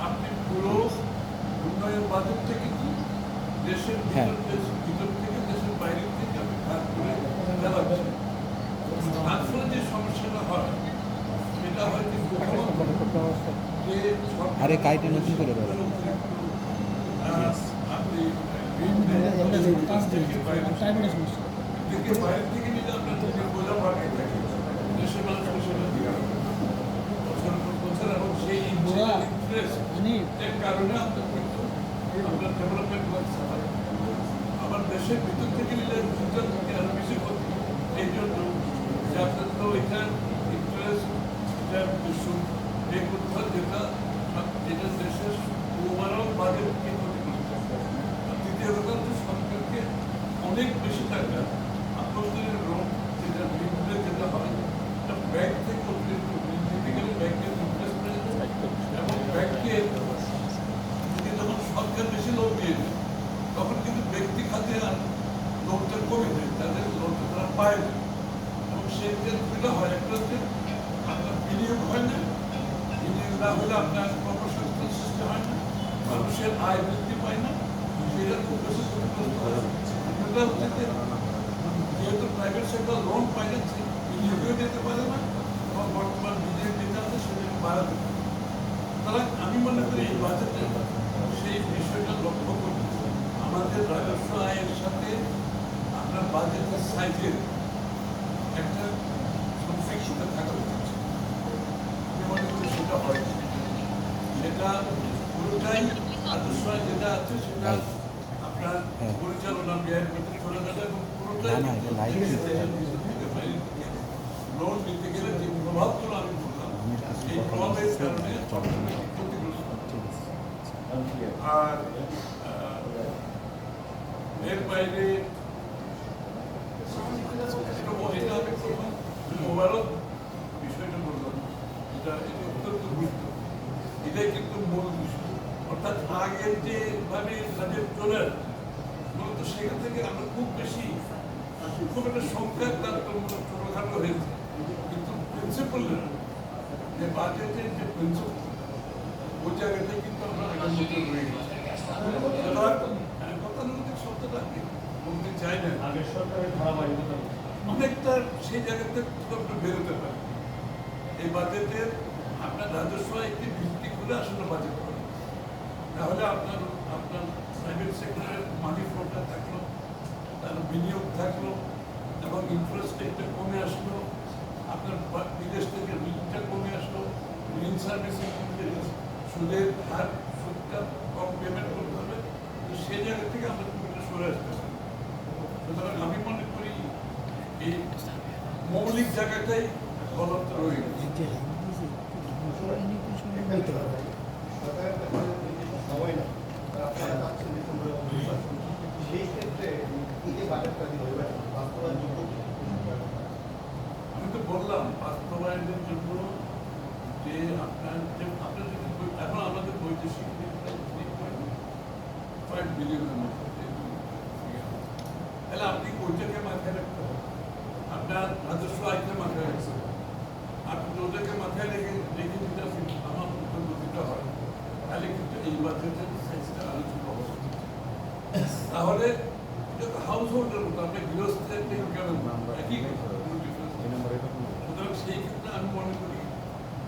আপনি পুরো উন্নয়ন বাজেট থেকে কি দেশের হ্যাঁ। ভিতর থেকে দেশের বাইরে থেকে আপনি ভাগ করে চালাচ্ছেন তার ফলে যে সমস্যাটা হয় সেটা হয় সরকার- আরে কাইটে নতুন করে বলো। আপনি বাইরে থেকে বাইরে থেকে নিলে আপনার বোঝা ভাগে থাকে দেশের মানুষের সেটা দিকে বছরের পর বছর এবং সেই বোঝা। ইন্টারেস্ট এর কারণে আমরা কিন্তু আমরা ডেভেলপমেন্ট দেশের ভিতর থেকে নিলে ভিতর থেকে আরও বেশি ক্ষতি এই জন্য যে আপনার তো ইন্টারেস্ট যেটা দেশের ওভারঅল বাজেটকে ক্ষতি করছে সরকারকে অনেক বেশি টাকা আভ্যন্তরীণ ঋণ যেটা যেটা হয় এটা ব্যাংক থেকে অতিরিক্ত ঋণ দিতে গেলে ব্যাংকের ইন্টারেস্ট বেড়ে যায় এবং ব্যাংকের যদি যখন সরকার বেশি লোন দিয়ে দেয় তখন কিন্তু ব্যক্তি খাতে আর লোনটা কমে যায়, তাদের লোনটা তারা পায় না। এবং সেই ক্ষেত্রে হয়, একটা হচ্ছে আপনার বিনিয়োগ হয় না। বিনিয়োগ না হলে আপনার কর্মসংস্থান সৃষ্টি হয় না, মানুষের আয় বৃদ্ধি পায় না। সেটা খুব হচ্ছে যেহেতু প্রাইভেট সেক্টর লোন যাচ্ছে বিনিয়োগও দিতে পারে না, এবং বর্তমান বিনিয়োগ দিতে হবে সেটা বাড়াতে সুতরাং আমি মনে করি এই বাজেটে সেই বিষয়টা লক্ষ্য করি আমাদের রাজস্ব আয়ের সাথে আপনার বাজেটের সাইজের একটা সংশ্লিষ্টতা থাকা উচিত। আমি মনে করি সেটা সেটা পুরোটাই রাজস্ব আয় যেটা আছে সেটা আপনার হ্যাঁ। পরিচালনা ব্যয়ের মধ্যে চলে এবং পুরোটাই লোন নিতে গেলে যে প্রভাবগুলো আমি বললাম এই প্রভাবের কারণে ক্ষতিগ্রস্ত আর এর বাইরে অর্থাৎ আগের যে ভাবে তাদের চলে আসছে, মূলত সেখান থেকে আমরা খুব বেশি খুব একটা সংখ্যার তারতম্য ছোটখাটো হয়েছে। কিন্তু প্রিন্সিপাল যে বাজেটের প্রিন্সিপাল ওই কিন্তু আমরা আগের রয়ে গেছি গতানুগতিক শব্দটা আমি বলতে চাই না। আগের সরকারের ধারাবাহিকতা অনেকটা সেই জায়গাতে একটু বেরোতে পারে। এই বাজেটের আপনার রাজস্ব একটি ভিত্তি করে আসলে বাজেট করে তাহলে আপনার আপনার প্রাইভেট সেক্টরের মানি ফ্লোটা থাকল তার বিনিয়োগ থাকল এবং ইন্টারেস্ট রেটটা কমে আসলো আপনার বিদেশ থেকে ঋণটা কমে আসলো ঋণ সার্ভিসিং সুদের হার সুদটা কম পেমেন্ট করতে হবে, তো সেই জায়গা থেকে আমরা সরে আসতে সুতরাং আমি মনে করি এই মৌলিক জায়গাটাই গলত রয়ে আমি তো বললাম, বাস্তবায়নের জন্য যে আপনার যে আপনার এখন আমাদের বৈদেশিক ফাইভ বিলিয়নের মতো তাহলে আপনি ওইটাকে মাথায় রাখতে হবে। আপনার রাজস্ব আয়কে মাথায় রাখতে হবে। আপনি ওটাকে মাথায় রেখে রেখে আপনি আমার বক্তব্য হয় তাহলে কিন্তু এই বাজেটের সাইজটা আলোচনা অবস্থা তাহলে এটা তো হাউস হোল্ডের মতো আপনি গৃহস্থের একই কথা। সুতরাং সেই ক্ষেত্রে আমি মনে করি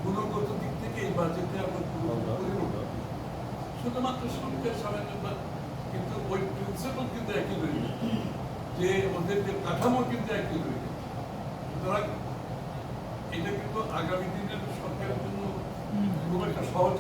গুণগত দিক থেকে এই বাজেটে আমরা পুরোপুরি শুধুমাত্র সংখ্যার সামান্য কিন্তু ওই প্রিন্সিপাল কিন্তু একই রয়ে যে ওদের যে কাঠামো কিন্তু একই রয়ে গেছে। সুতরাং এটা কিন্তু আগামী দিনের সরকারের জন্য খুব একটা সহজ।